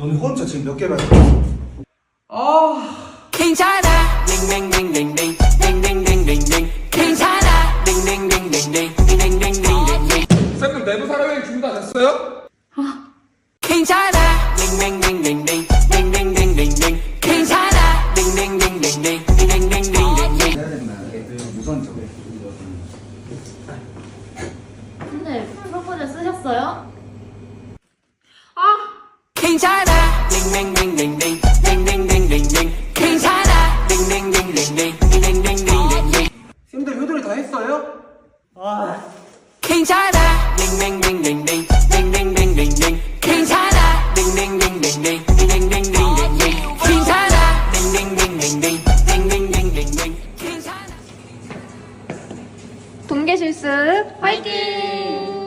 너네 혼자 지금 몇개 받았어? 아. 괜찮아. 딩딩딩딩딩 딩딩딩딩딩 괜찮아. 딩딩딩딩딩 딩딩딩딩딩 쌤들 내부 사람의 준비 다 됐어요? 괜찮아. 딩딩딩딩딩 딩딩딩딩딩 괜찮아. 딩딩딩딩딩 딩딩딩딩딩 해야 된다. 우선적으로. 근데 프로포즈 쓰셨어요? 괜찮아. 링링링링링 링링링링링 괜찮아 링링링링링 링링링링링 쌤들 효도를 다 했어요? 아. 괜찮아. 링링링링링 링링링링링 괜찮아. 링링링링링 링링링링링 괜찮아 링링링링링 링링링링링 괜찮아. 동계 실습 화이팅!